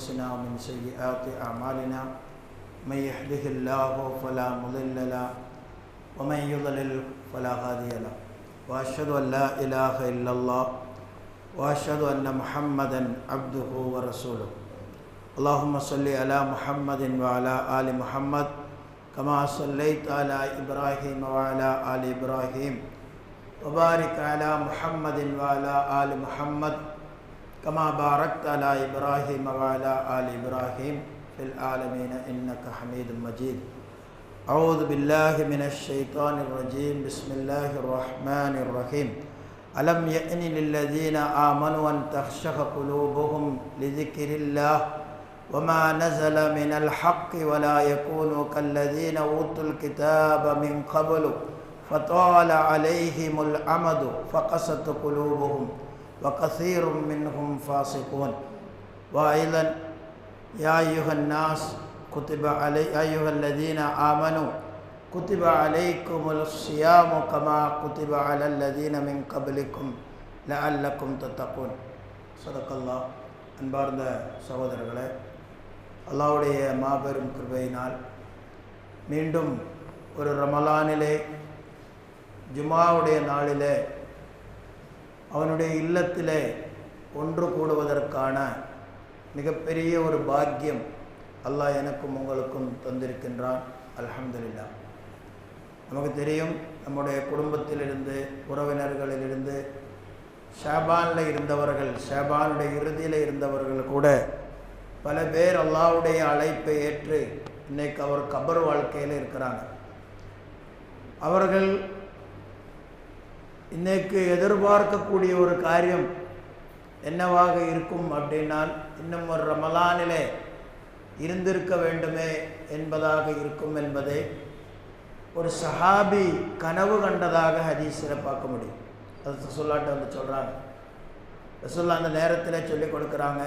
أنفسنا ومن سيئات أعمالنا من يهده الله فلا مضل له ومن يضلل فلا هادي له وأشهد أن لا إله إلا الله وأشهد أن محمدا عبده ورسوله. اللهم صل على محمد وعلى آل محمد كما صليت على إبراهيم وعلى آل إبراهيم وبارك على محمد وعلى آل محمد كما باركت على إبراهيم وعلى آل إبراهيم في العالمين إنك حميد مجيد. أعوذ بالله من الشيطان الرجيم. بسم الله الرحمن الرحيم. ألم يأن للذين آمنوا أن تخشع قلوبهم لذكر الله وما نزل من الحق ولا يكونوا كالذين أوتوا الكتاب من قبل فطال عليهم الأمد فقست قلوبهم وكثير منهم فاسقون وأيضا يا أيها الناس كتب علي أيها الذين آمنوا كتب عليكم الصيام كما كتب على الذين من قبلكم لعلكم تتقون صدق الله அன்பார்ந்த சகோதரர்களே அல்லாவுடைய மாபெரும் கிருபையினால் மீண்டும் ஒரு ரமலானிலே ஜுமாவுடைய நாளிலே அவனுடைய இல்லத்தில் ஒன்று கூடுவதற்கான மிகப்பெரிய ஒரு பாக்கியம் அல்லாஹ் எனக்கும் உங்களுக்கும் தந்திருக்கின்றான். அலமதுல்லா நமக்கு தெரியும் நம்முடைய குடும்பத்திலிருந்து உறவினர்களிலிருந்து ஷாபானில் இருந்தவர்கள் ஷாபானுடைய இறுதியில் இருந்தவர்கள் கூட பல பேர் அல்லாவுடைய அழைப்பை ஏற்று இன்னைக்கு அவர் கபர் வாழ்க்கையில் இருக்கிறாங்க. அவர்கள் இன்றைக்கு எதிர்பார்க்கக்கூடிய ஒரு காரியம் என்னவாக இருக்கும் அப்படின்னால் இன்னும் ஒரு ரமலானிலே இருந்திருக்க வேண்டுமே என்பதாக இருக்கும் என்பதை ஒரு சஹாபி கனவு கண்டதாக ஹதீஸில் பார்க்க முடியும். அது சொல்லாட்ட வந்து சொல்கிறாங்க ரசுல்லா அந்த நேரத்தில் சொல்லி கொடுக்குறாங்க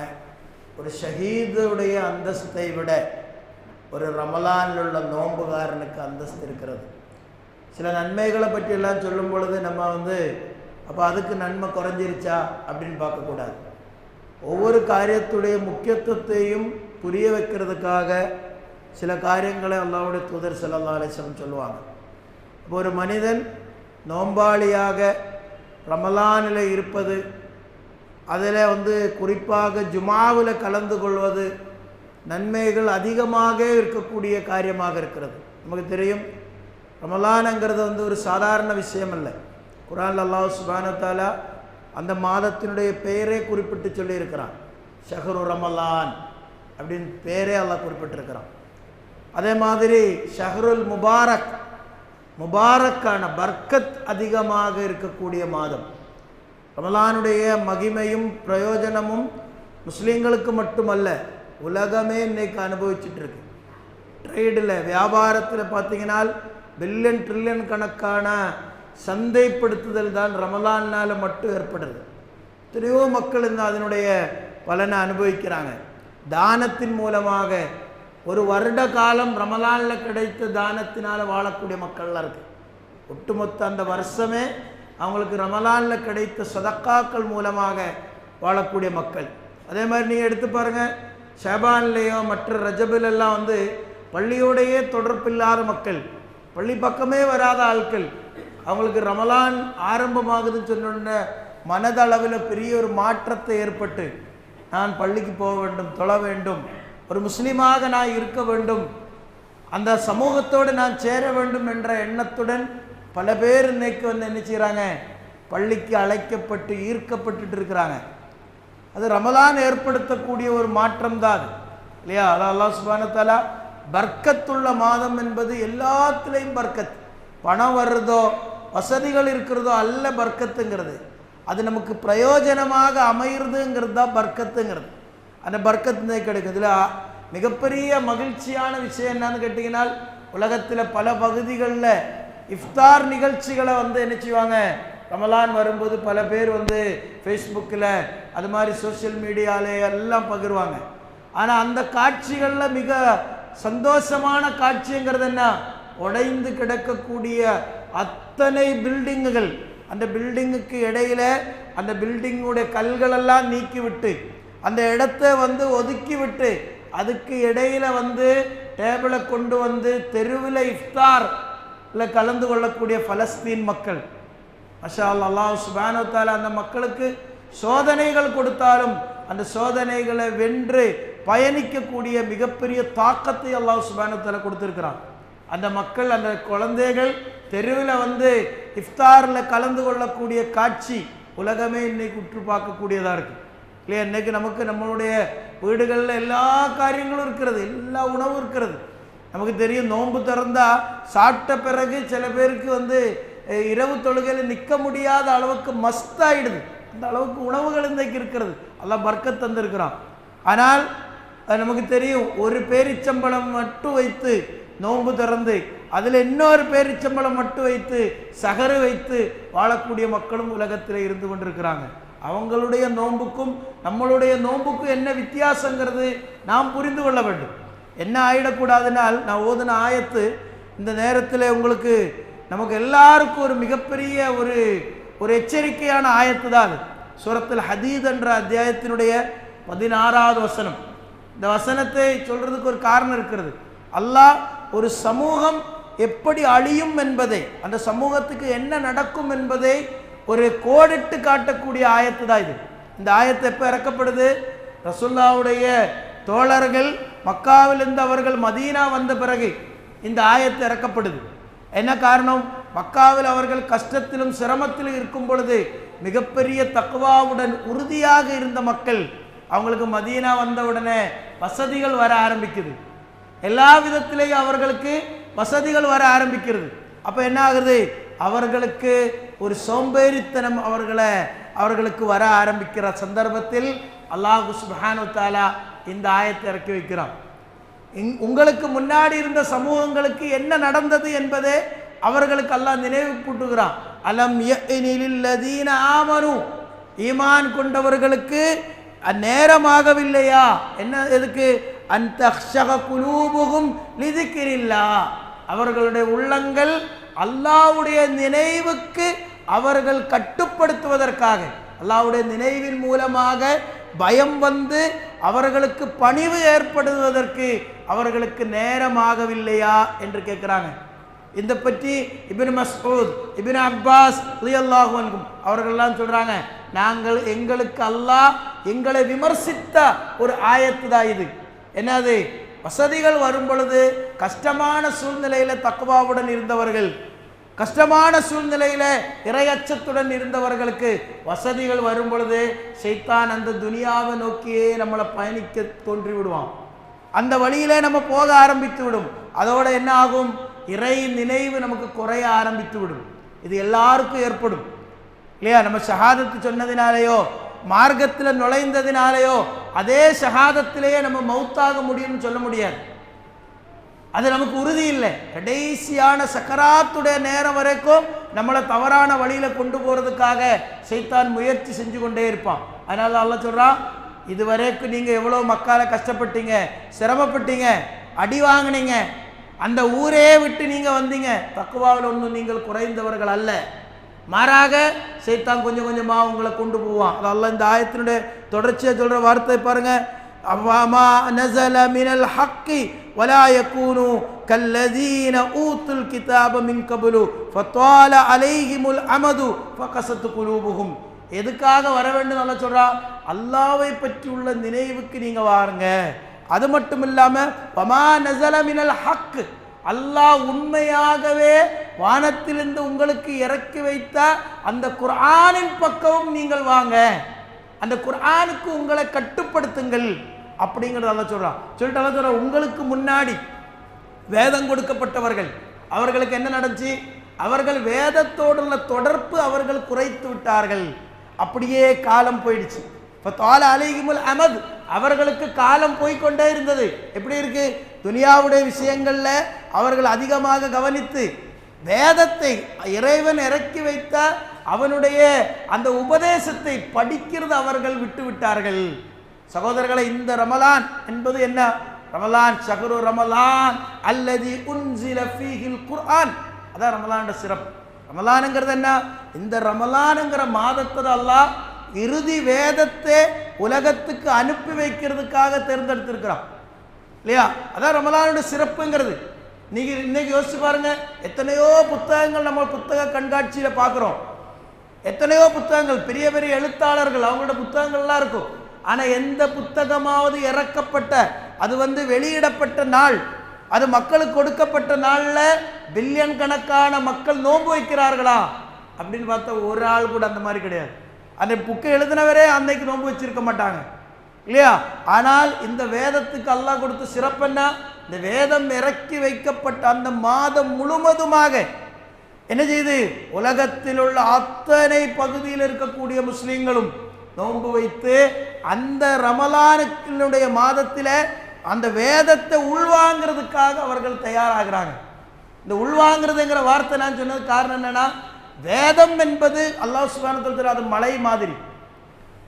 ஒரு ஷஹீதுடைய அந்தஸ்தை விட ஒரு ரமலானில் உள்ள நோம்புகாரனுக்கு அந்தஸ்து இருக்கிறது. சில நன்மைகளை பற்றியெல்லாம் சொல்லும் பொழுது நம்ம வந்து அப்போ அதுக்கு நன்மை குறைஞ்சிருச்சா? அப்படின்னு பார்க்கக்கூடாது. ஒவ்வொரு காரியத்துடைய முக்கியத்துவத்தையும் புரிய வைக்கிறதுக்காக சில காரியங்களை அல்லாவுடைய தூதர் செல்லல்லா அலிஸ்லம் சொல்லுவாங்க. இப்போ ஒரு மனிதன் நோம்பாளியாக ரமலானில் இருப்பது அதில் வந்து குறிப்பாக ஜுமாவில் கலந்து கொள்வது நன்மைகள் அதிகமாக இருக்கக்கூடிய காரியமாக இருக்கிறது. நமக்கு தெரியும் ரமலானுங்கிறது வந்து ஒரு சாதாரண விஷயம் அல்ல குரான் அல்லாஹ் சுபானத்தாலா அந்த மாதத்தினுடைய பெயரே குறிப்பிட்டு சொல்லியிருக்கிறான். ஷஹரு ரமலான் அப்படின்னு பேரே அல்லாஹ் குறிப்பிட்டிருக்கிறான். அதே மாதிரி ஷஹருல் முபாரக் முபாரக்கான பர்க்கத் அதிகமாக இருக்கக்கூடிய மாதம். ரமலானுடைய மகிமையும் பிரயோஜனமும் முஸ்லீம்களுக்கு மட்டுமல்ல உலகமே இன்னைக்கு அனுபவிச்சுட்டு இருக்கு. ட்ரேடில் வியாபாரத்தில் பார்த்தீங்கன்னா பில்லியன் ட்ரில்லியன் கணக்கான சந்தைப்படுத்துதல் தான் ரமலானால் மட்டும் ஏற்படுறது எத்தனையோ மக்கள் இந்த அதனுடைய பலனை அனுபவிக்கிறாங்க. தானத்தின் மூலமாக ஒரு வருட காலம் ரமலானில் கிடைத்த தானத்தினால் வாழக்கூடிய மக்கள்லாம் இருக்குது ஒட்டுமொத்த அந்த வருஷமே அவங்களுக்கு ரமலானில் கிடைத்த சதக்காக்கள் மூலமாக வாழக்கூடிய மக்கள். அதே மாதிரி நீங்கள் எடுத்து பாருங்கள் ஷபான்லேயோ மற்ற ரஜபிலெல்லாம் வந்து பள்ளியோடையே தொடர்பில்லாத மக்கள். பள்ளி பக்கமே வராத ஆட்கள். அவங்களுக்கு ரமலான் ஆரம்பமாகுதுன்னு சொன்ன மனதளவில் பெரிய ஒரு மாற்றத்தை ஏற்பட்டு நான் பள்ளிக்கு போக வேண்டும் தொழ வேண்டும் ஒரு முஸ்லீமாக நான் இருக்க வேண்டும் அந்த சமூகத்தோடு நான் சேர வேண்டும் என்ற எண்ணத்துடன் பல பேர் இன்னைக்கு வந்து என்ன செய்கிறாங்க பள்ளிக்கு அழைக்கப்பட்டு ஈர்க்கப்பட்டுட்டு இருக்கிறாங்க. அது ரமலான் ஏற்படுத்தக்கூடிய ஒரு மாற்றம் தான் இல்லையா? அதான் அல்லாஹ் சுபானத்தாலா பர்க்கத்துள்ள மாதம் என்பது எல்லாத்துலேயும் பர்க்கத். பணம் வர்றதோ வசதிகள் இருக்கிறதோ அல்ல பர்க்கத்துங்கிறது. அது நமக்கு பிரயோஜனமாக அமையிறதுங்கிறது தான் பர்க்கத்துங்கிறது. அந்த பர்க்கத்து கிடைக்கும் இதில் மிகப்பெரிய மகிழ்ச்சியான விஷயம் என்னன்னு கேட்டிங்கன்னா உலகத்தில் பல பகுதிகளில் இஃப்தார் நிகழ்ச்சிகளை வந்து என்ன செய்வாங்க? ரமலான் வரும்போது பல பேர் வந்து ஃபேஸ்புக்கில் அது மாதிரி சோஷியல் மீடியாவில் எல்லாம் பகிர்வாங்க. ஆனால் அந்த காட்சிகளில் மிக சந்தோஷமான காட்சிங்கிறது என்ன? உடைந்து கிடக்கக்கூடிய அத்தனை பில்டிங்குகள் அந்த பில்டிங்குக்கு இடையில அந்த பில்டிங்குடைய கல்களெல்லாம் நீக்கிவிட்டு அந்த இடத்த வந்து ஒதுக்கி விட்டு அதுக்கு இடையில வந்து டேபிளை கொண்டு வந்து தெருவில் இஃப்தார்ல கலந்து கொள்ளக்கூடிய பலஸ்தீன் மக்கள். மஷா அல்லாஹ் சுபானோ தாலா அந்த மக்களுக்கு சோதனைகள் கொடுத்தாலும் அந்த சோதனைகளை வென்று பயணிக்கக்கூடிய மிகப்பெரிய தாக்கத்தை அல்லாஹ் சுபானத்தில் கொடுத்துருக்கிறான். அந்த மக்கள் அந்த குழந்தைகள் தெருவில் வந்து இஃப்தாரில் கலந்து கொள்ளக்கூடிய காட்சி உலகமே இன்னைக்கு உற்று பார்க்கக்கூடியதாக இருக்கு. இல்லையா? இன்னைக்கு நமக்கு நம்மளுடைய வீடுகளில் எல்லா காரியங்களும் இருக்கிறது எல்லா உணவும் இருக்கிறது. நமக்கு தெரியும் நோன்பு திறந்தால் சாப்பிட்ட பிறகு சில பேருக்கு வந்து இரவு தொழுகையில் நிற்க முடியாத அளவுக்கு மஸ்தாயிடுது. அந்த அளவுக்கு உணவுகள் இன்றைக்கு இருக்கிறது. எல்லாம் பர்க்க தந்திருக்கிறான். ஆனால் அது நமக்கு தெரியும். ஒரு பேரிச்சம்பளம் மட்டும் வைத்து நோன்பு திறந்து அதில் இன்னொரு பேரிச்சம்பளம் மட்டும் வைத்து சகரு வைத்து வாழக்கூடிய மக்களும் உலகத்தில் இருந்து கொண்டிருக்கிறாங்க. அவங்களுடைய நோன்புக்கும் நம்மளுடைய நோன்புக்கும் என்ன வித்தியாசங்கிறது நாம் புரிந்து கொள்ள வேண்டும். என்ன ஆயிடக்கூடாதுனால் நான் ஓதுன ஆயத்து இந்த நேரத்தில் உங்களுக்கு நமக்கு எல்லாருக்கும் ஒரு மிகப்பெரிய ஒரு ஒரு எச்சரிக்கையான ஆயத்து தான் அது. சுரத்தில் ஹதீத் என்ற அத்தியாயத்தினுடைய பதினாறாவது வசனம். இந்த வசனத்தை சொல்றதுக்கு ஒரு காரணம் இருக்கிறது. அல்லாஹ் ஒரு சமூகம் எப்படி அழியும் என்பதை அந்த சமூகத்துக்கு என்ன நடக்கும் என்பதை ஒரு கோடிட்டு காட்டக்கூடிய ஆயத்து தான் இது. இந்த ஆயத்தை எப்போ இறக்கப்படுது? ரசுல்லாவுடைய தோழர்கள் மக்காவிலிருந்து அவர்கள் மதீனா வந்த பிறகு இந்த ஆயத்து இறக்கப்படுது. என்ன காரணம்? மக்காவில் அவர்கள் கஷ்டத்திலும் சிரமத்திலும் இருக்கும் பொழுது மிகப்பெரிய தக்குவாவுடன் உறுதியாக இருந்த மக்கள் அவங்களுக்கு மதீனா வந்த உடனே வசதிகள் வர ஆரம்பிக்குது. எல்லா விதத்திலேயும் அவர்களுக்கு வசதிகள் வர ஆரம்பிக்கிறது. அப்போ என்ன ஆகுது? அவர்களுக்கு ஒரு சோம்பேறித்தனம் அவர்களை அவர்களுக்கு வர ஆரம்பிக்கிற சந்தர்ப்பத்தில் அல்லாஹு சுப்ஹானு தாலா இந்த ஆயத்தை இறக்கி வைக்கிறான். இங்- உங்களுக்கு முன்னாடி இருந்த சமூகங்களுக்கு என்ன நடந்தது என்பதே அவர்களுக்கு அல்லாஹ் நினைவு கூட்டுகிறான் அலம் யஅ்னிலில்லதீன ஈமான் கொண்டவர்களுக்கு நேரமாகவில்லையா என்ன எதுக்கு? அந்த குலூபுகும் லிதிக்கிரில்லா. அவர்களுடைய உள்ளங்கள் அல்லாவுடைய நினைவுக்கு அவர்கள் கட்டுப்படுத்துவதற்காக அல்லாவுடைய நினைவின் மூலமாக பயம் வந்து அவர்களுக்கு பணிவு ஏற்படுவதற்கு அவர்களுக்கு நேரமாகவில்லையா என்று கேட்குறாங்க. இந்த பற்றி இபின் மஸ்ஊத் இபின் அப்பாஸ் ரலியல்லாஹு அவர்கள்லாம் சொல்கிறாங்க நாங்கள் எங்களுக்கு அல்லாஹ் எங்களை விமர்சித்த ஒரு ஆயத்து தான் இது. என்னது? வசதிகள் வரும் பொழுது கஷ்டமான சூழ்நிலையில் தக்குவாவுடன் இருந்தவர்கள் கஷ்டமான சூழ்நிலையில் இரையச்சத்துடன் இருந்தவர்களுக்கு வசதிகள் வரும் பொழுது சைத்தான் அந்த துனியாவை நோக்கியே நம்மளை பயணிக்க தோன்றி விடுவான் அந்த வழியிலே நம்ம போக ஆரம்பித்து விடும் அதோட என்ன ஆகும்? இறை நினைவு நமக்கு குறைய ஆரம்பித்து விடும். இது எல்லாருக்கும் ஏற்படும். இல்லையா? நம்ம ஷஹாதத்து சொன்னதினாலேயோ மார்க்கத்தில் நுழைந்ததினாலேயோ அதே ஷஹாதத்திலேயே நம்ம மௌத்தாக முடியும்னு சொல்ல முடியாது. அது நமக்கு உறுதி இல்லை. கடைசியான சக்கராத்துடைய நேரம் வரைக்கும் நம்மளை தவறான வழியில் கொண்டு போகிறதுக்காக சைத்தான் முயற்சி செஞ்சு கொண்டே இருப்பான். அதனால அல்ல சொல்கிறான் இது வரைக்கும் நீங்கள் எவ்வளோ மக்களை கஷ்டப்பட்டீங்க சிரமப்பட்டீங்க அடி வாங்கினீங்க அந்த ஊரே விட்டு நீங்கள் வந்தீங்க. தக்குவாவில் ஒன்றும் நீங்கள் குறைந்தவர்கள் அல்ல. மாறாக சைத்தான் கொஞ்சம் கொஞ்சமாக உங்களை கொண்டு போவான். அதெல்லாம் இந்த ஆயத்தினுடைய தொடர்ச்சியாக சொல்கிற வார்த்தை பாருங்கள் அவ்வாமா நசல மினல் ஹக்கி வலாயக்கூனு கல்லதீன ஊத்துல் கிதாப மின் கபுலு ஃபத்வால அலைஹிமுல் அமது ஃபகசத்து குலூபுகும் எதுக்காக வர வேண்டும்? நல்லா சொல்கிறா அல்லாவை பற்றியுள்ள நினைவுக்கு நீங்கள் வாருங்க. அது மட்டும் இல்லாம வமா நசலமினல் ஹக்கு ஹக் அல்லாஹ் உண்மையாகவே வானத்திலிருந்து உங்களுக்கு இறக்கி வைத்த அந்த குர்ஆனின் பக்கமும் நீங்கள் வாங்க. அந்த குர்ஆனுக்கு உங்களை கட்டுப்படுத்துங்கள் அப்படிங்கிறத அல்ல சொல்றான். சொல்லிட்டு அல்ல சொல்றான் உங்களுக்கு முன்னாடி வேதம் கொடுக்கப்பட்டவர்கள் அவர்களுக்கு என்ன நடந்துச்சு? அவர்கள் வேதத்தோடுள்ள தொடர்பு அவர்கள் குறைத்து விட்டார்கள். அப்படியே காலம் போயிடுச்சு. இப்போ தால அலிகிமுல் அமது அவர்களுக்கு காலம் போய்க்கொண்டே இருந்தது. எப்படி இருக்கு? துனியாவுடைய விஷயங்களில் அவர்கள் அதிகமாக கவனித்து வேதத்தை இறைவன் இறக்கி வைத்த அவனுடைய அந்த உபதேசத்தை படிக்கிறது அவர்கள் விட்டுவிட்டார்கள் சகோதரர்களை இந்த ரமலான் என்பது என்ன? ரமலான் ஷஹரு ரமலான் அல்லது உன்சில ஃபீஹில் குர்ஆன். அதான் ரமலானோட சிறப்பு. ரமலானுங்கிறது என்ன? இந்த ரமலானுங்கிற மாதத்தை அல்லாஹ் இறுதி வேதத்தை உலகத்துக்கு அனுப்பி வைக்கிறதுக்காக தேர்ந்தெடுத்திருக்கிறான். இல்லையா? அதான் ரமலானுடைய சிறப்புங்கிறது. நீங்க இன்னைக்கு யோசிச்சு பாருங்க. எத்தனையோ புத்தகங்கள் நம்ம புத்தக கண்காட்சியில பார்க்குறோம். எத்தனையோ புத்தகங்கள் பெரிய பெரிய எழுத்தாளர்கள் அவங்களோட புத்தகங்கள்லாம் இருக்கும். ஆனா எந்த புத்தகமாவது இறக்கப்பட்ட அது வந்து வெளியிடப்பட்ட நாள் அது மக்களுக்கு கொடுக்கப்பட்ட நாளில் பில்லியன் கணக்கான மக்கள் நோன்பு வைக்கிறார்களா? அப்படின்னு பார்த்தா ஒரு ஆள் கூட அந்த மாதிரி கிடையாது. அந்த புக்கை எழுதினவரே அன்னைக்கு நோன்பு வச்சிருக்க மாட்டாங்க. இல்லையா? ஆனால் இந்த வேதத்துக்கு அல்லாஹ் கொடுத்த சிறப்பு என்ன? இந்த வேதம் இறக்கி வைக்கப்பட்ட அந்த மாதம் முழுவதுமாக என்ன செய்து? உலகத்தில் உள்ள அத்தனை பகுதியில் இருக்கக்கூடிய முஸ்லீம்களும் நோன்பு வைத்து அந்த ரமலானுடைய மாதத்தில் அந்த வேதத்தை உள்வாங்கிறதுக்காக அவர்கள் தயாராகிறாங்க. இந்த உள்வாங்கிறதுங்கிற வார்த்தை நான் சொன்னது காரணம் என்னன்னா வேதம் என்பது அல்லாஹ் சுபானத்தில் அது மலை மாதிரி.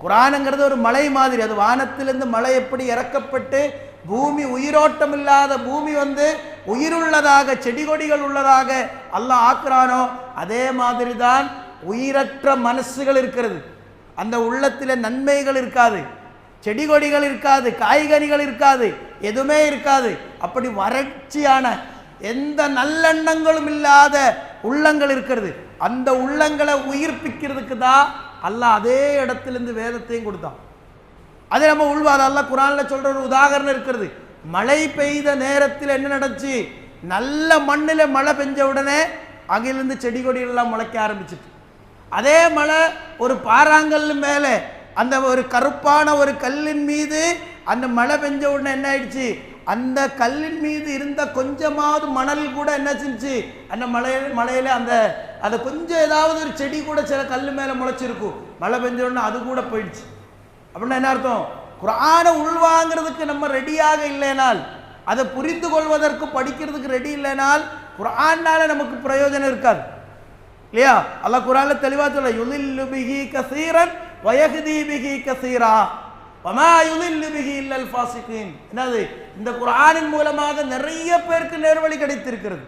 குரானுங்கிறது ஒரு மலை மாதிரி. அது வானத்திலிருந்து மலை எப்படி இறக்கப்பட்டு பூமி உயிரோட்டம் இல்லாத பூமி வந்து உயிருள்ளதாக செடி கொடிகள் உள்ளதாக அல்லாஹ் ஆக்குறானோ அதே மாதிரி தான் உயிரற்ற மனசுகள் இருக்கிறது. அந்த உள்ளத்தில் நன்மைகள் இருக்காது செடி கொடிகள் இருக்காது காய்கறிகள் இருக்காது எதுவுமே இருக்காது. அப்படி வறட்சியான எந்த நல்லெண்ணங்களும் இல்லாத உள்ளங்கள் இருக்கிறது. அந்த உள்ளங்களை உயிர்ப்பிக்கிறதுக்கு தான் அல்லாஹ் அதே இடத்துலேருந்து வேதத்தையும் கொடுத்தான். அது நம்ம உள்வாத அல்ல குரானில் சொல்கிற ஒரு உதாகரணம் இருக்கிறது. மழை பெய்த நேரத்தில் என்ன நடந்துச்சு? நல்ல மண்ணில் மழை பெஞ்ச உடனே அங்கிலிருந்து செடி கொடிகள்லாம் முளைக்க ஆரம்பிச்சிட்டு. அதே மழை ஒரு பாறாங்கல் மேலே அந்த ஒரு கருப்பான ஒரு கல்லின் மீது அந்த மழை பெஞ்ச உடனே என்ன ஆயிடுச்சு? அந்த கல்லின் மீது இருந்த கொஞ்சமாவது மணல் கூட என்ன செஞ்சு அந்த மலையில மலையில அந்த அதை கொஞ்சம் ஏதாவது ஒரு செடி கூட சில கல் மேலே முளைச்சிருக்கும். மழை பெஞ்சோடனே அது கூட போயிடுச்சு. அப்படின்னா என்ன அர்த்தம்? குரானை உள்வாங்கிறதுக்கு நம்ம ரெடியாக இல்லைனால் அதை புரிந்து கொள்வதற்கு படிக்கிறதுக்கு ரெடி இல்லைனால் குரானால நமக்கு பிரயோஜனம் இருக்காது. இல்லையா? அல்ல குரான்ல தெளிவா சொல்ல யுலில்லு பிகி கசீரன் வயகுதி பிகி கசீரா. வமா யுலில்லு பிகி இல்லல் ஃபாசிகீன். என்னது? இந்த குரானின் மூலமாக நிறைய பேருக்கு நேர்வழி கிடைத்திருக்கிறது.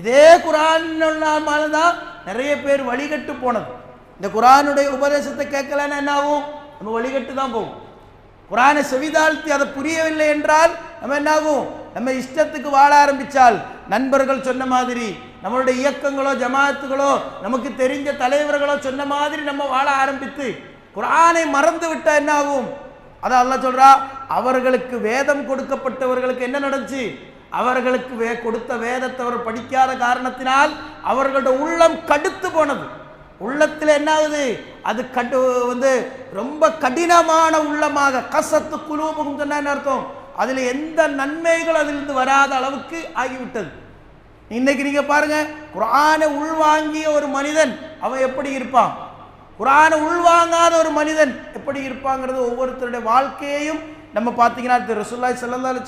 இதே குரான்னால தான் நிறைய பேர் வழிகட்டு போனது. இந்த குரானுடைய உபதேசத்தை கேட்கலன்னா என்ன ஆகும் நம்ம வழிகட்டு தான் போகும். குரானை செவிதாழ்த்தி அதை புரியவில்லை என்றால் நம்ம என்னாகும்? நம்ம இஷ்டத்துக்கு வாழ ஆரம்பிச்சால் நண்பர்கள் சொன்ன மாதிரி நம்மளுடைய இயக்கங்களோ ஜமாத்துகளோ நமக்கு தெரிஞ்ச தலைவர்களோ சொன்ன மாதிரி நம்ம வாழ ஆரம்பித்து குரானை மறந்து விட்டால் என்ன ஆகும் அதான் அல்ல சொல்கிறா அவர்களுக்கு வேதம் கொடுக்கப்பட்டவர்களுக்கு என்ன நடந்துச்சு? அவர்களுக்கு வே கொடுத்த வேதத்தை அவர் படிக்காத காரணத்தினால் அவர்களோட உள்ளம் கடுத்து போனது. உள்ளத்தில் என்ன ஆகுது அது கடு வந்து ரொம்ப கடினமான உள்ளமாக கசத்து குழுவும் சொன்னா என்ன அர்த்தம்? அதில் எந்த நன்மைகள் அதிலிருந்து வராத அளவுக்கு ஆகிவிட்டது. இன்னைக்கு நீங்க பாருங்க குரானை உள்வாங்கிய ஒரு மனிதன் அவன் எப்படி இருப்பான்? குரானை உள்வாங்காத ஒரு மனிதன் எப்படி இருப்பாங்கிறது ஒவ்வொருத்தருடைய வாழ்க்கையையும் நம்ம பார்த்தீங்கன்னா திரு ரசூலுல்லாஹி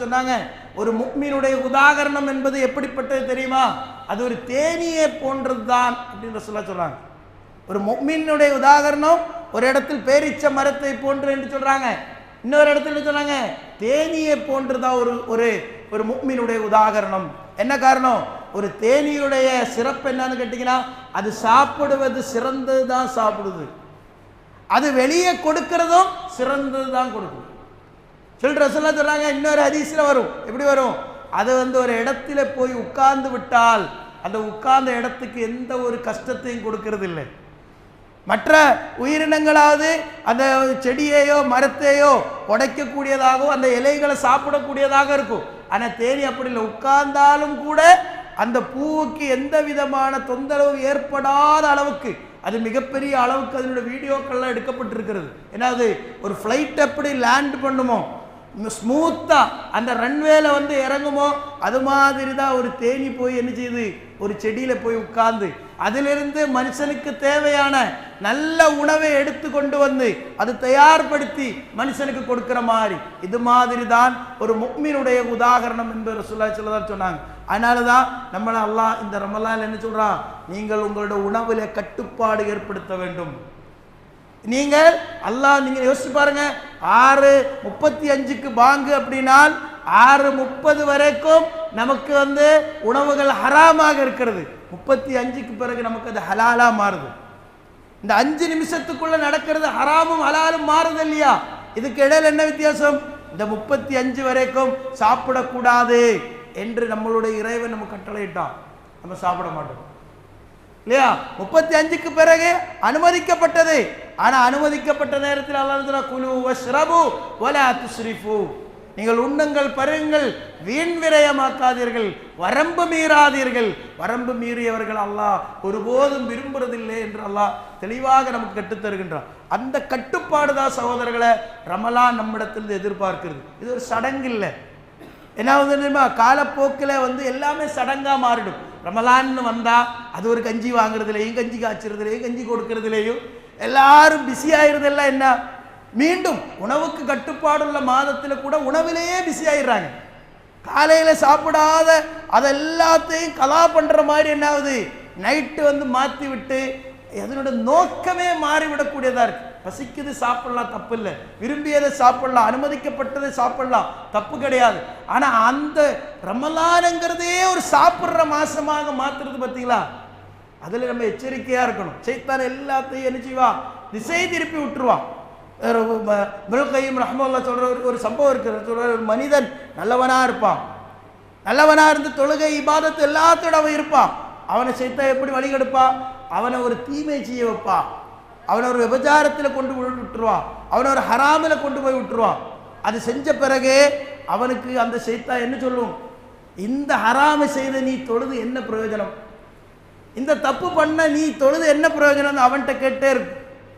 சொன்னாங்க ஒரு முக்மீனுடைய உதாகரணம் என்பது எப்படிப்பட்டது தெரியுமா? அது ஒரு தேனியை போன்றது தான் அப்படின்னு ரசூலுல்லாஹ் சொல்கிறாங்க ஒரு முக்மீனுடைய உதாகரணம் ஒரு இடத்தில் பேரிச்ச மரத்தை போன்று என்று சொல்கிறாங்க இன்னொரு இடத்துல சொன்னாங்க? தேனியை போன்றுதான் ஒரு ஒரு ஒரு முக்மீனுடைய உதாகரணம். என்ன காரணம்? ஒரு தேனியுடைய சிறப்பு என்னன்னு கேட்டிங்கன்னா அது சாப்பிடுவது சிறந்தது தான் சாப்பிடுது. அது வெளியே கொடுக்கிறதும் சிறந்தது தான் கொடுக்குது. சில ரசூல்லா சொல்கிறாங்க இன்னொரு ஹதீஸில் வரும். எப்படி வரும்? அது வந்து ஒரு இடத்துல போய் உட்கார்ந்து விட்டால் அந்த உட்கார்ந்த இடத்துக்கு எந்த ஒரு கஷ்டத்தையும் கொடுக்கறது இல்லை மற்ற உயிரினங்களாவது அந்த செடியையோ மரத்தையோ உடைக்கக்கூடியதாகவும் அந்த இலைகளை சாப்பிடக்கூடியதாக இருக்கும். ஆனால் தேனி அப்படி இல்லை. உட்கார்ந்தாலும் கூட அந்த பூவுக்கு எந்த விதமான தொந்தரவு ஏற்படாத அளவுக்கு அது மிகப்பெரிய அளவுக்கு அதனுடைய வீடியோக்கள்லாம் எடுக்கப்பட்டிருக்கிறது. ஏன்னா அது ஒரு ஃப்ளைட் எப்படி லேண்ட் பண்ணுமோ ஸ்மூத்தா அந்த ரன்வேல வந்து இறங்குமோ அது மாதிரி தான் ஒரு தேனி போய் என்ன செய்யுது ஒரு செடியில் போய் உட்கார்ந்து அதிலிருந்து மனுஷனுக்கு தேவையான நல்ல உணவை எடுத்து கொண்டு வந்து அது தயார்படுத்தி மனுஷனுக்கு கொடுக்குற மாதிரி. இது மாதிரி தான் ஒரு முக்மீனுடைய உதாகரணம் என்பது சொல்லா சொல்லதான் சொன்னாங்க. அதனால தான் நம்மளை அல்லாஹ் இந்த ரமலால் என்ன சொல்கிறான் நீங்கள் உங்களோட உணவில் கட்டுப்பாடு ஏற்படுத்த வேண்டும். நீங்கள் அல்லாஹ் நீங்கள் யோசிச்சு பாருங்க. ஆறு முப்பத்தி அஞ்சுக்கு பாங்கு அப்படின்னால் ஆறு முப்பது வரைக்கும் நமக்கு வந்து உணவுகள் ஹராமாக இருக்கிறது. முப்பத்தி அஞ்சுக்கு பிறகு நமக்கு அது ஹலாலா மாறுது. இந்த அஞ்சு நிமிஷத்துக்குள்ள நடக்கிறது ஹராமும் ஹலாலும் மாறுது இல்லையா? இதுக்கு இடையில என்ன வித்தியாசம்? இந்த முப்பத்தி அஞ்சு வரைக்கும் சாப்பிடக்கூடாது என்று நம்மளுடைய இறைவன் நம்ம கட்டளையிட்டான். நம்ம சாப்பிட மாட்டோம். இல்லையா? முப்பத்தி அஞ்சுக்கு பிறகு அனுமதிக்கப்பட்டது. ஆனா அனுமதிக்கப்பட்ட நேரத்தில் அல்லாஹ் சொல்றான், குலு வஷ்ரபு வலா துஸ்ரிஃபு நீங்கள் உண்ணுங்கள் பருங்கள் வீண் விரயமாக்காதீர்கள் வரம்பு மீறாதீர்கள். வரம்பு மீறியவர்கள் அல்லாஹ் ஒருபோதும் விரும்புறதில்லை என்று அல்லாஹ் தெளிவாக நமக்கு கற்றுத்தருகின்றான் அந்த கட்டுப்பாடு தான் சகோதரர்களை ரமலான் நம்மிடத்திலிருந்து எதிர்பார்க்கிறது. இது ஒரு சடங்கு இல்லை. என்ன வந்து தெரியுமா? காலப்போக்கில் வந்து எல்லாமே சடங்காக மாறிடும். ரமலான்னு வந்தால் அது ஒரு கஞ்சி வாங்குறதுலையும் கஞ்சி காய்ச்சறதுலேயும் கஞ்சி கொடுக்கறதுலேயும். எல்லாரும் பிஸி ஆயிருதெல்லாம் என்ன? மீண்டும் உணவுக்கு கட்டுப்பாடுள்ள மாதத்தில் கூட உணவிலேயே பிஸி ஆயிடுறாங்க. காலையில் சாப்பிடாத அதெல்லாத்தையும் கலா பண்ணுற மாதிரி என்ன ஆகுது? நைட்டு வந்து மாற்றி விட்டு அதனோட நோக்கமே மாறிவிடக்கூடியதாக இருக்குது பசிக்குது சாப்பிடலாம் தப்பு இல்லை விரும்பியதை சாப்பிடலாம் அனுமதிக்கப்பட்டதை சாப்பிடலாம் தப்பு கிடையாது. ஆனா அந்த ரமலானுங்கிறதே ஒரு சாப்பிட்ற மாசமாக மாத்துறது பார்த்தீங்களா? அதுல நம்ம எச்சரிக்கையா இருக்கணும். சைத்தான் எல்லாத்தையும் என்ன செய்வான் திசை திருப்பி விட்டுருவான் மிருகையும் ரஹமல்லா சொல்ற ஒரு- சம்பவம் இருக்கிற சொல்ற ஒரு மனிதன் நல்லவனா இருப்பான். நல்லவனா இருந்து தொழுகை இபாதத்து எல்லாத்தோட அவன் இருப்பான். அவனை சைத்தா எப்படி வழிகெடுப்பான் அவனை ஒரு தீமை செய்ய வைப்பான் அவனை ஒரு விபச்சாரத்தில் கொண்டு போய் விட்டுருவான். அவனை ஒரு ஹராமில் கொண்டு போய் விட்டுருவான். அது செஞ்ச பிறகு அவனுக்கு அந்த செய்தா என்ன சொல்லும்? இந்த ஹராமை செய்த நீ தொழுது என்ன பிரயோஜனம்? இந்த தப்பு பண்ண நீ தொழுது என்ன பிரயோஜனம் அவன்கிட்ட கேட்டே இருக்கு.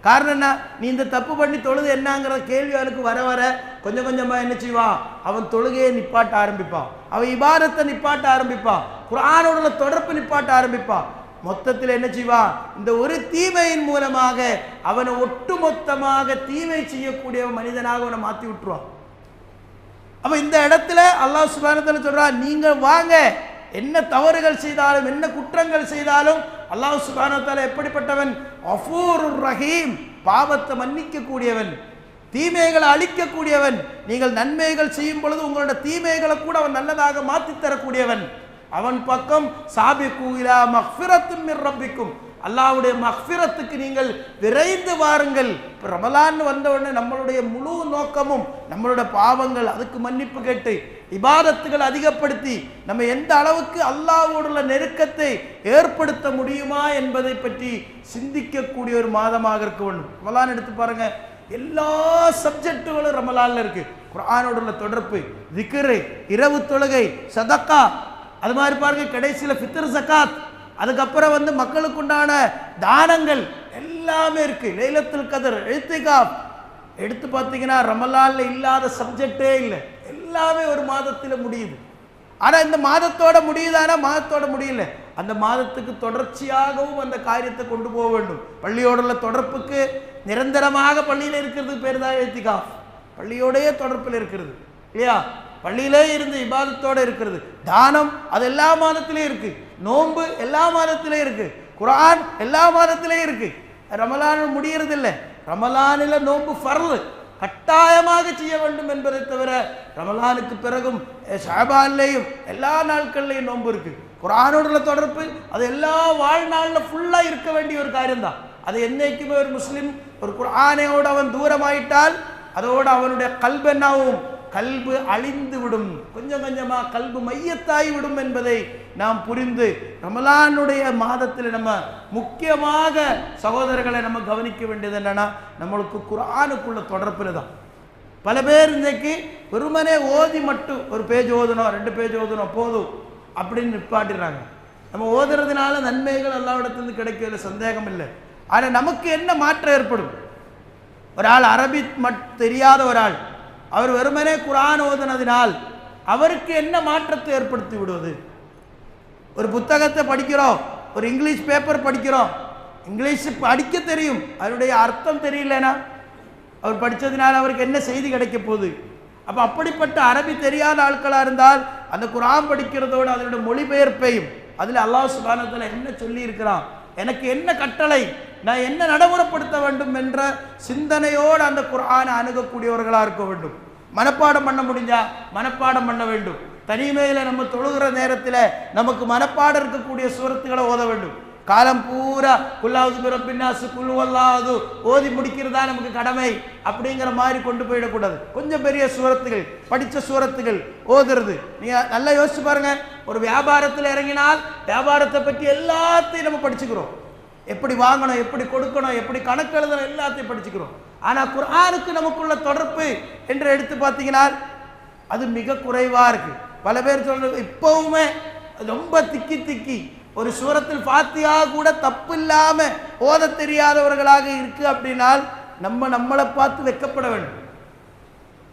காரணம் என்ன? நீ இந்த தப்பு பண்ணி தொழுது என்னங்கிற கேள்வி அவனுக்கு வர வர கொஞ்சம் கொஞ்சமாக என்ன செய்வான்? அவன் தொழுகையை நிப்பாட்ட ஆரம்பிப்பான். அவன் இபாரத்தை நிப்பாட்ட ஆரம்பிப்பான். குரானோட தொடர்பு நிப்பாட்ட ஆரம்பிப்பான். மொத்தத்தில் என்ன செய்வான்? இந்த ஒரு தீமையின் மூலமாக அவனை ஒட்டுமொத்தமாக தீமை செய்யக்கூடிய மனிதனாக அவனை மாற்றி விட்டுருவான். அப்போ இந்த இடத்துல அல்லாஹ் சுபானத்தில் சொல்கிறான் நீங்கள் வாங்க. என்ன தவறுகள் செய்தாலும் என்ன குற்றங்கள் செய்தாலும் அல்லாஹ் சுபானத்தால் எப்படிப்பட்டவன்? அஃபூர் ரஹீம். பாவத்தை மன்னிக்கக்கூடியவன். தீமைகளை அழிக்கக்கூடியவன். நீங்கள் நன்மைகள் செய்யும் பொழுது உங்களோட தீமைகளை கூட அவன் நல்லதாக மாற்றி தரக்கூடியவன் அவன் பக்கம் சாபிக்கு இலா மக்ஃபிரத்தும் ரப்பிக்கும். அல்லாவுடைய மஃபிரத்துக்கு நீங்கள் விரைந்து வாருங்கள். இப்போ ரமலான் வந்தவுடனே நம்மளுடைய முழு நோக்கமும் நம்மளுடைய பாவங்கள் அதுக்கு மன்னிப்பு கேட்டு இபாதத்துகள் அதிகப்படுத்தி நம்ம எந்த அளவுக்கு அல்லாவோடுள்ள நெருக்கத்தை ஏற்படுத்த முடியுமா என்பதை பற்றி சிந்திக்கக்கூடிய ஒரு மாதமாக இருக்க வேண்டும். ரமலான் எடுத்து பாருங்க எல்லா சப்ஜெக்டுகளும் ரமலானில் இருக்கு. குர்ஆனோட உள்ள தொடர்பு திக்ரு இரவு தொழுகை சதக்கா அது மாதிரி பாருங்க கடைசியில் ஃபித்ர் ஜகாத் அதுக்கப்புறம் வந்து மக்களுக்கு உண்டான தானங்கள் எல்லாமே இருக்கு. லைலத்தில் கதர் எழுத்துகாப் எடுத்து பார்த்தீங்கன்னா ரமலான்ல இல்லாத சப்ஜெக்டே இல்லை. எல்லாமே ஒரு மாதத்தில் முடியுது. ஆனால் இந்த மாதத்தோட முடியுதானா? மாதத்தோட முடியல. அந்த மாதத்துக்கு தொடர்ச்சியாகவும் அந்த காரியத்தை கொண்டு போக வேண்டும். பள்ளியோட உள்ள தொடர்புக்கு நிரந்தரமாக பள்ளியில் இருக்கிறது பேர் தான் எழுத்திகாஃப் பள்ளியோடையே தொடர்பில் இருக்கிறது. இல்லையா? பள்ளியிலே இருந்து இபாதத்தோடு இருக்கிறது. தானம் அது எல்லா மாதத்திலையும் இருக்குது நோன்பு எல்லா மாதத்திலையும் இருக்குது குரான் எல்லா மாதத்திலையும் இருக்குது ரமலான் முடியறது இல்லை ரமலானில் நோன்பு ஃபர்லு. கட்டாயமாக செய்ய வேண்டும் என்பதை தவிர ரமலானுக்கு பிறகும் ஷாபான்லேயும் எல்லா நாட்கள்லேயும் நோன்பு இருக்குது குரானோட தொடர்பு அது எல்லா வாழ்நாளில் ஃபுல்லாக இருக்க வேண்டிய ஒரு காரியம்தான். அது என்னைக்குமே ஒரு முஸ்லீம் ஒரு குரானையோடு அவன் தூரமாயிட்டால் அதோடு அவனுடைய கல்பென்னாவும் கல்பு அழிந்து விடும் கொஞ்சம் கொஞ்சமாக கல்பு மையத்தாய் விடும் என்பதை நாம் புரிந்து ரமலானுடைய மாதத்தில் நம்ம முக்கியமாக சகோதரர்களை நம்ம கவனிக்க வேண்டியது என்னன்னா நம்மளுக்கு குரானுக்குள்ள தொடர்பில் தான். பல பேர் இன்னைக்கு வெறுமனே ஓதி மட்டும் ஒரு பேஜ் ஓதணும் ரெண்டு பேஜ் ஓதணும் போதும் அப்படின்னு நிப்பாட்டிடுறாங்க. நம்ம ஓதுறதுனால நன்மைகள் எல்லா கிடைக்கல சந்தேகம் இல்லை. ஆனால் நமக்கு என்ன மாற்றம் ஏற்படும்? ஒரு ஆள் அரபி மட் தெரியாத ஒரு ஆள் அவர் வெறுமனே குரான் ஓதுனதினால் அவருக்கு என்ன மாற்றத்தை ஏற்படுத்தி விடுவது? ஒரு புத்தகத்தை படிக்கிறோம் ஒரு இங்கிலீஷ் பேப்பர் படிக்கிறோம் இங்கிலீஷ் படிக்க தெரியும் அதனுடைய அர்த்தம் தெரியலனா? அவர் படித்ததினால் அவருக்கு என்ன செய்தி கிடைக்க போகுது? அப்போ அப்படிப்பட்ட அரபி தெரியாத ஆட்களாக இருந்தால் அந்த குரான் படிக்கிறதோடு அதனுடைய மொழிபெயர்ப்பையும் அதில் அல்லாஹ் சுபானத்தில் என்ன சொல்லியிருக்கிறான்? எனக்கு என்ன கட்டளை? நான் என்ன நடைமுறைப்படுத்த வேண்டும் என்ற சிந்தனையோடு அந்த குரானை அணுகக்கூடியவர்களாக இருக்க வேண்டும். மனப்பாடம் பண்ண முடிஞ்சா மனப்பாடம் பண்ண வேண்டும். தனிமையில் நம்ம தொழுகிற நேரத்தில் நமக்கு மனப்பாடம் இருக்கக்கூடிய சூரத்துகளை ஓத வேண்டும். காலம் பூரா குல்லாவது பிறப்பின்னாசு குழுவல்லாது ஓதி முடிக்கிறதா நமக்கு கடமை? அப்படிங்கிற மாதிரி கொண்டு போயிடக்கூடாது. கொஞ்சம் பெரிய சூரத்துகள் படித்த சூரத்துகள் ஓதுறது. நீங்கள் நல்லா யோசிச்சு பாருங்க. ஒரு வியாபாரத்தில் இறங்கினால் வியாபாரத்தை பற்றி எல்லாத்தையும் நம்ம படிச்சுக்கிறோம். எப்படி வாங்கணும் எப்படி கொடுக்கணும் எப்படி கணக்கு எழுதணும் எல்லாத்தையும் படிச்சுக்கிறோம். ஆனால் குரானுக்கு நமக்குள்ள தொடர்பு என்று எடுத்து பார்த்தீங்கன்னா அது மிக குறைவாக இருக்குது பல பேர் சொல்கிறது இப்போவுமே ரொம்ப திக்கி திக்கி ஒரு சூரத்தில் ஃபாத்தியா கூட தப்பு இல்லாமல் ஓத தெரியாதவர்களாக இருக்கு அப்படின்னால் நம்ம நம்மளை பார்த்து வெக்கப்பட வேண்டும்.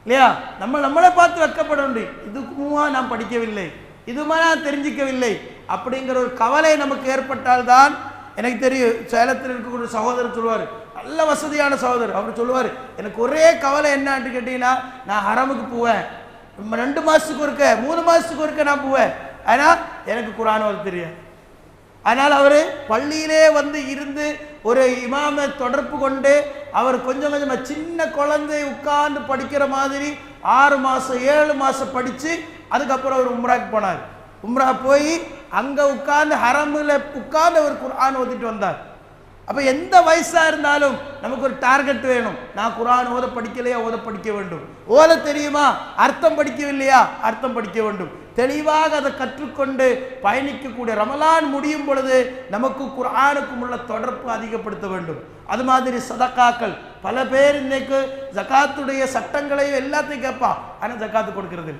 இல்லையா? நம்ம நம்மளை பார்த்து வெக்கப்பட வேண்டும். இதுக்குமா நான் படிக்கவில்லை. இதுமா நான் தெரிஞ்சிக்கவில்லை அப்படிங்கிற ஒரு கவலை நமக்கு ஏற்பட்டால்தான் எனக்கு தெரியும். சேலத்தில் இருக்கக்கூடிய சகோதரர் சொல்லுவார். நல்ல வசதியான சகோதரர். அவர் சொல்லுவார் எனக்கு ஒரே கவலை என்னன்னு கேட்டீங்கன்னா நான் ஹரமுக்கு போவேன். நம்ம ரெண்டு மாதத்துக்கு ஒருக்க மூணு மாதத்துக்கு ஒருக்க நான் போவேன். ஆனால் எனக்கு குரான் ஓத தெரியும் அதனால் அவர் பள்ளியிலே வந்து இருந்து ஒரு இமாமை தொடர்பு கொண்டு அவர் கொஞ்சம் கொஞ்சமாக சின்ன குழந்தை உட்கார்ந்து படிக்கிற மாதிரி ஆறு மாதம் ஏழு மாதம் படித்து அதுக்கப்புறம் அவர் உம்ராக்கு போனார். உம்ரா போய் அங்கே உட்கார்ந்து ஹரமில் உட்கார்ந்து அவர் குரான் ஓதிட்டு வந்தார். அப்போ எந்த வயசாக இருந்தாலும் நமக்கு ஒரு டார்கெட் வேணும். நான் குரான் ஓத படிக்கலையா? ஓத படிக்க வேண்டும். ஓத தெரியுமா? அர்த்தம் படிக்கவில்லையா? அர்த்தம் படிக்க வேண்டும். தெளிவாக அதை கற்றுக்கொண்டு பயணிக்கக்கூடிய ரமலான் முடியும் பொழுது நமக்கு குர்ஆனுக்கும் உள்ள தொடர்பு அதிகப்படுத்த வேண்டும். அது மாதிரி சதக்காக்கள். பல பேர் இன்னைக்கு ஜகாத்துடைய சட்டங்களையும் எல்லாத்தையும் கேட்பான் ஆனால் ஜகாத்து கொடுக்கறது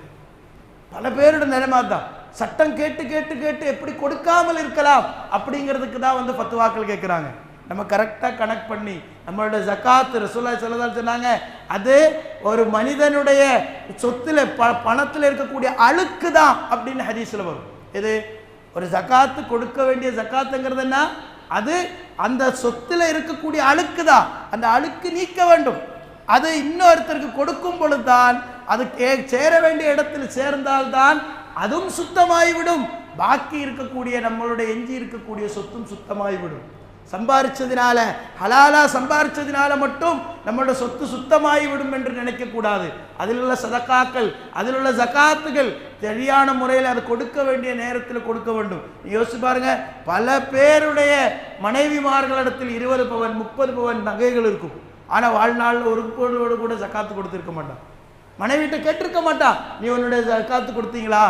பல பேரோட நிலைமை தான் சட்டம் கேட்டு கேட்டு கேட்டு எப்படி கொடுக்காமல் இருக்கலாம் அப்படிங்கிறதுக்கு தான் வந்து பத்து வாக்கள் கேட்குறாங்க. நம்ம கரெக்டாக கனெக்ட் பண்ணி நம்மளோட ஜக்காத்து ரசூல்லா சொல்லதான் சொன்னாங்க அது ஒரு மனிதனுடைய சொத்துல ப பணத்தில் இருக்கக்கூடிய அழுக்கு தான் அப்படின்னு ஹதீஸில் வரும். இது ஒரு ஜக்காத்து கொடுக்க வேண்டிய ஜக்காத்துங்கிறது என்ன? அது அந்த சொத்தில் இருக்கக்கூடிய அழுக்கு தான். அந்த அழுக்கு நீக்க வேண்டும். அது இன்னொருத்தருக்கு கொடுக்கும் பொழுதுதான் அது கே- சேர வேண்டிய இடத்தில் சேர்ந்தால்தான் அதுவும் சுத்தமாகிவிடும் பாக்கி இருக்கக்கூடிய நம்மளுடைய எஞ்சி இருக்கக்கூடிய சொத்தும் சுத்தமாகிவிடும் சம்பாதிச்சதினால ஹலாலா சம்பாதிச்சதினால மட்டும் நம்மளோட சொத்து சுத்தமாகிவிடும் என்று நினைக்கக்கூடாது. அதில் உள்ள சதக்காக்கள் அதில் உள்ள ஜகாத்துகள் சரியான முறையில் அதை கொடுக்க வேண்டிய நேரத்தில் கொடுக்க வேண்டும். நீ யோசிச்சு பாருங்க பல பேருடைய மனைவிமார்களிடத்தில் இருபது பவன் முப்பது பவன் நகைகள் இருக்கும். ஆனால் வாழ்நாளில் ஒரு பொருளோடு கூட ஜக்காத்து கொடுத்துருக்க மாட்டான். மனைவிட்ட கேட்டிருக்க மாட்டான் நீ உன்னுடைய ஜக்காத்து கொடுத்தீங்களா?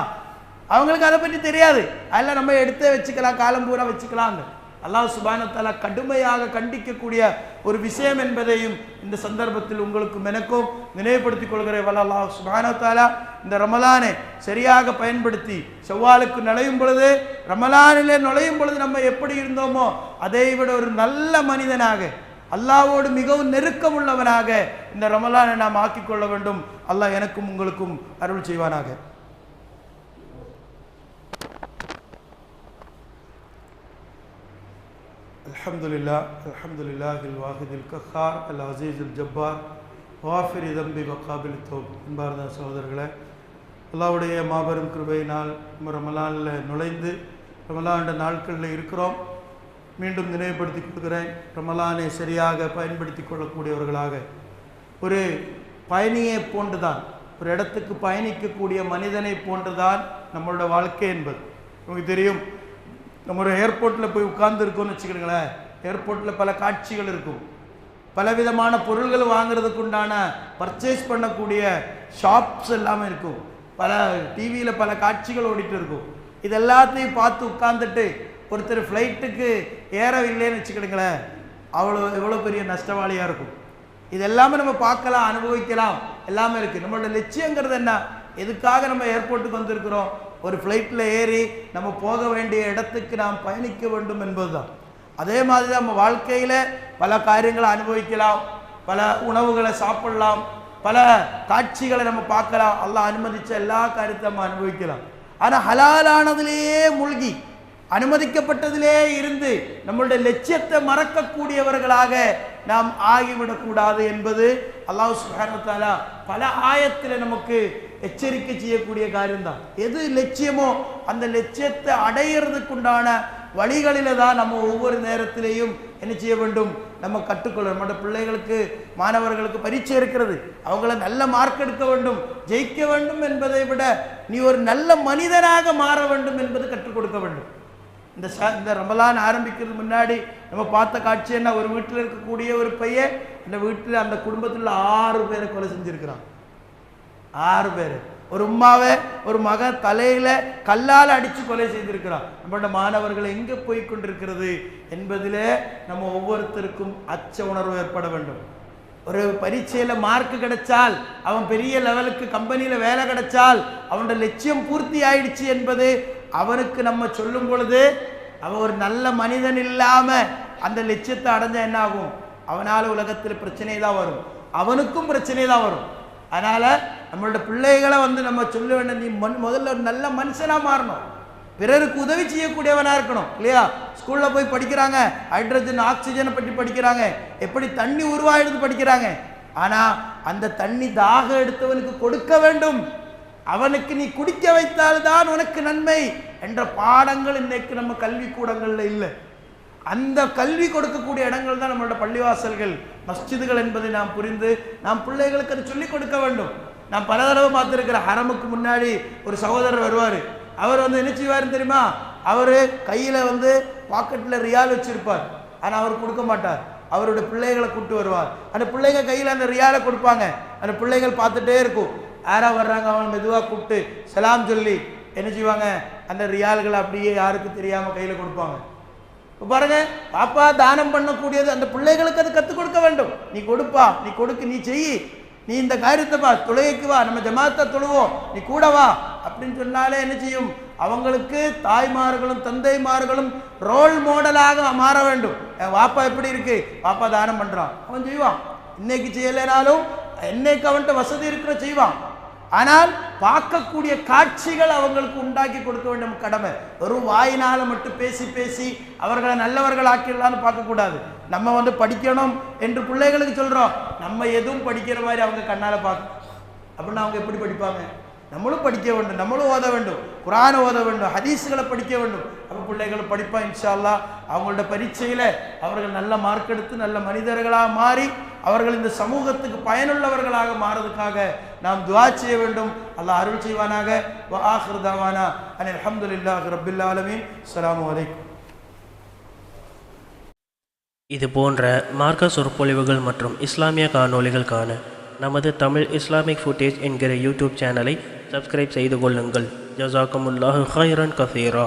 அவங்களுக்கு அதை பற்றி தெரியாது. அதெல்லாம் நம்ம எடுத்தே வச்சுக்கலாம் காலம் பூரா வச்சுக்கலாங்க அல்லாஹ் சுபானத்தாலா கடுமையாக கண்டிக்கக்கூடிய ஒரு விஷயம் என்பதையும் இந்த சந்தர்ப்பத்தில் உங்களுக்கும் எனக்கும் நினைவுபடுத்திக் கொள்கிறேன். வல்ல அல்லாஹ் சுபானத்தாலா இந்த ரமலானை சரியாக பயன்படுத்தி செவ்வாலுக்கு நுழையும் பொழுது ரமலானிலே நுழையும் பொழுது நம்ம எப்படி இருந்தோமோ அதை விட ஒரு நல்ல மனிதனாக அல்லாவோடு மிகவும் நெருக்கமுள்ளவனாக இந்த ரமலானை நாம் ஆக்கிக்கொள்ள வேண்டும். அல்லாஹ் எனக்கும் உங்களுக்கும் அருள் செய்வானாக. الحمد لله الحمد لله الواحد القهار العزيز الجبار غافر ذنب وقابل التوب அன்பார்ந்த சகோதரர்களே அல்லாஹ்வுடைய மாபெரும் கிருபையினால் நம்ம ரமலானில் நுழைந்து ரமலான் நாட்களில் இருக்கிறோம் மீண்டும் நினைவுபடுத்தி கொடுக்கிறேன் ரமலானை சரியாக பயன்படுத்தி கொள்ளக்கூடியவர்களாக ஒரு பயணியை போன்றுதான் ஒரு இடத்துக்கு பயணிக்கக்கூடிய மனிதனை போன்றுதான் நம்மளோட வாழ்க்கை என்பது உங்களுக்கு தெரியும் நம்ம ஒரு ஏர்போர்ட்டில் போய் உட்கார்ந்துருக்கோம்னு வச்சுக்கிடுங்களேன். ஏர்போர்ட்டில் பல காட்சிகள் இருக்கும். பலவிதமான பொருள்கள் வாங்குறதுக்கு உண்டான பர்ச்சேஸ் பண்ணக்கூடிய ஷாப்ஸ் எல்லாமே இருக்கும். பல டிவியில் பல காட்சிகள் ஓடிட்டு இருக்கும். இது எல்லாத்தையும் பார்த்து உட்காந்துட்டு ஒருத்தர் ஃப்ளைட்டுக்கு ஏறவில்லைன்னு வச்சுக்கிடுங்களேன். அவ்வளோ எவ்வளோ பெரிய நஷ்டவாளியாக இருக்கும். இது எல்லாமே நம்ம பார்க்கலாம் அனுபவிக்கலாம். எல்லாமே இருக்குது நம்மளோட லட்சியங்கிறது என்ன? எதுக்காக நம்ம ஏர்போர்ட்டுக்கு வந்திருக்கிறோம்? ஒரு ஃப்ளைட்டில் ஏறி நம்ம போக வேண்டிய இடத்துக்கு நாம் பயணிக்க வேண்டும் என்பதுதான். அதே மாதிரி நம்ம வாழ்க்கையில் பல காரியங்களை அனுபவிக்கலாம் பல உணவுகளை சாப்பிடலாம் பல காட்சிகளை நம்ம பார்க்கலாம். அல்லாஹ் அனுமதித்த எல்லா காரியத்தை நம்ம அனுபவிக்கலாம். ஆனால் ஹலாலானதிலேயே மூழ்கி அனுமதிக்கப்பட்டதிலே இருந்து நம்மளுடைய லட்சியத்தை மறக்கக்கூடியவர்களாக நாம் ஆகிவிடக்கூடாது என்பது அல்லாஹ் சுஹானத்தாலா பல ஆயத்தில் நமக்கு எச்சரிக்கை செய்யக்கூடிய காரியம்தான். எது லட்சியமோ அந்த லட்சியத்தை அடையிறதுக்குண்டான வழிகளில தான் நம்ம ஒவ்வொரு நேரத்திலையும் என்ன செய்ய வேண்டும்? நம்ம கற்றுக்கொள்ள நம்மளோட பிள்ளைகளுக்கு மாணவர்களுக்கு பரீட்சை இருக்கிறது. அவங்கள நல்ல மார்க் எடுக்க வேண்டும். ஜெயிக்க வேண்டும் என்பதை விட நீ ஒரு நல்ல மனிதனாக மாற வேண்டும் என்பது கற்றுக் கொடுக்க வேண்டும். இந்த ச இந்த ரமலான் ஆரம்பிக்கிறதுக்கு முன்னாடி நம்ம பார்த்த காட்சி என்ன? ஒரு வீட்டில் இருக்கக்கூடிய ஒரு பையன் அந்த வீட்டில் அந்த குடும்பத்தில் ஆறு பேரை கொலை செஞ்சுருக்கிறான். ஆறு பேர். ஒரு உம்மாவை ஒரு மகன் தலையில் கல்லால் அடித்து கொலை செய்திருக்கிறான். நம்மளோட மாணவர்கள் எங்கே போய் கொண்டிருக்கிறது என்பதிலே நம்ம ஒவ்வொருத்தருக்கும் அச்ச உணர்வு ஏற்பட வேண்டும். ஒரு பரீட்சையில் மார்க் கிடைச்சால் அவன் பெரிய லெவலுக்கு கம்பெனியில் வேலை கிடைச்சால் அவனோட லட்சியம் பூர்த்தி ஆயிடுச்சு என்பது அவனுக்கு நம்ம சொல்லும் பொழுது அவன் ஒரு நல்ல மனிதன் இல்லாமல் அந்த லட்சியத்தை அடைஞ்சா என்ன ஆகும்? அவனால் உலகத்தில் பிரச்சனை தான் வரும். அவனுக்கும் பிரச்சனை தான் வரும். அதனால் நம்மளோட பிள்ளைகளை வந்து நம்ம சொல்ல வேண்டிய நீ மண் முதல்ல ஒரு நல்ல மனுஷனாக மாறணும். பிறருக்கு உதவி செய்யக்கூடியவனாக இருக்கணும் இல்லையா? ஸ்கூலில் போய் படிக்கிறாங்க ஹைட்ரஜன் ஆக்சிஜனை பற்றி படிக்கிறாங்க எப்படி தண்ணி உருவாயிடுது படிக்கிறாங்க. ஆனால் அந்த தண்ணி தாக எடுத்தவனுக்கு கொடுக்க வேண்டும். அவனுக்கு நீ குடிக்க வைத்தால்தான் உனக்கு நன்மை என்ற பாடங்கள் இன்றைக்கு நம்ம கல்வி இல்லை. அந்த கல்வி கொடுக்கக்கூடிய இடங்கள் தான் நம்மளோட பள்ளிவாசல்கள் மஸ்ஜிதுகள் என்பதை நாம் புரிந்து நாம் பிள்ளைகளுக்கு அது சொல்லிக் கொடுக்க வேண்டும். நான் பல தடவை பார்த்துருக்கிற ஹரமுக்கு முன்னாடி ஒரு சகோதரர் வருவார். அவர் வந்து என்ன செய்வாருன்னு தெரியுமா? அவர் கையில் வந்து பாக்கெட்டில் ரியால் வச்சுருப்பார். ஆனால் அவர் கொடுக்க மாட்டார். அவருடைய பிள்ளைகளை கூப்பிட்டு வருவார். அந்த பிள்ளைங்க கையில் அந்த ரியாலை கொடுப்பாங்க. அந்த பிள்ளைகள் பார்த்துட்டே இருக்கும். யாராக வர்றாங்க அவன் மெதுவாக கூப்பிட்டு சலாம் சொல்லி என்ன செய்வாங்க? அந்த ரியால்களை அப்படியே யாருக்கு தெரியாமல் கையில் கொடுப்பாங்க. இப்போ பாருங்க பாப்பா தானம் பண்ணக்கூடியது அந்த பிள்ளைகளுக்கு அது கற்றுக் கொடுக்க வேண்டும். நீ கொடுப்பா நீ கொடுக்கு நீ செய். நீ இந்த காரியத்தை வா தொழுகைக்கு வா நம்ம ஜமாத்தை தொழுவோம். நீ கூட வா. அப்படின்னு சொன்னாலே என்ன செய்யும்? அவங்களுக்கு தாய்மார்களும் தந்தைமார்களும் ரோல் மாடலாக மாற வேண்டும். என் வாப்பா எப்படி இருக்கு? வாப்பா தானம் பண்ணுறான் அவன் செய்வான். இன்னைக்கு செய்யலைனாலும் என்னைக்கு அவன்கிட்ட வசதி இருக்கிற செய்வான். ஆனால் பார்க்கக்கூடிய காட்சிகள் அவங்களுக்கு உண்டாக்கி கொடுக்க வேண்டும் கடமை. வெறும் வாயினால் மட்டும் பேசி பேசி அவர்களை நல்லவர்களாக்கிடலான்னு பார்க்கக்கூடாது. நம்ம வந்து படிக்கணும் என்று பிள்ளைகளுக்கு சொல்கிறோம் நம்ம எதுவும் படிக்கிற மாதிரி அவங்க கண்ணால் பார்க்க அப்படின்னா அவங்க எப்படி படிப்பாங்க? நம்மளும் படிக்க வேண்டும் நம்மளும் ஓத வேண்டும் குரானை ஓத வேண்டும் ஹதீஸுகளை படிக்க வேண்டும். அப்போ பிள்ளைகள் படிப்பான் இன்ஷா அல்லாஹ் அவங்களோட பரீட்சையில் அவர்கள் நல்ல மார்க் எடுத்து நல்ல மனிதர்களாக மாறி அவர்கள் இந்த சமூகத்துக்கு பயனுள்ளவர்களாக மாறதுக்காக நாம் துவா செய்ய வேண்டும். அல்லாஹ் அருள் செய்வானாக. வ ஆஹ்ருதாவானா அனில் அஹமதுல்லாஹ் ரபில்லாலமின் ஆலமீன். இது போன்ற மார்க்க சொற்பொழிவுகள் மற்றும் இஸ்லாமிய காணொளிகள் காண நமது தமிழ் இஸ்லாமிக் ஃபுட்டேஜ் என்கிற யூடியூப் சேனலை சப்ஸ்கிரைப் செய்து கொள்ளுங்கள். ஜசாக்கமுல்லாஹு ஹைரன் கசீரா.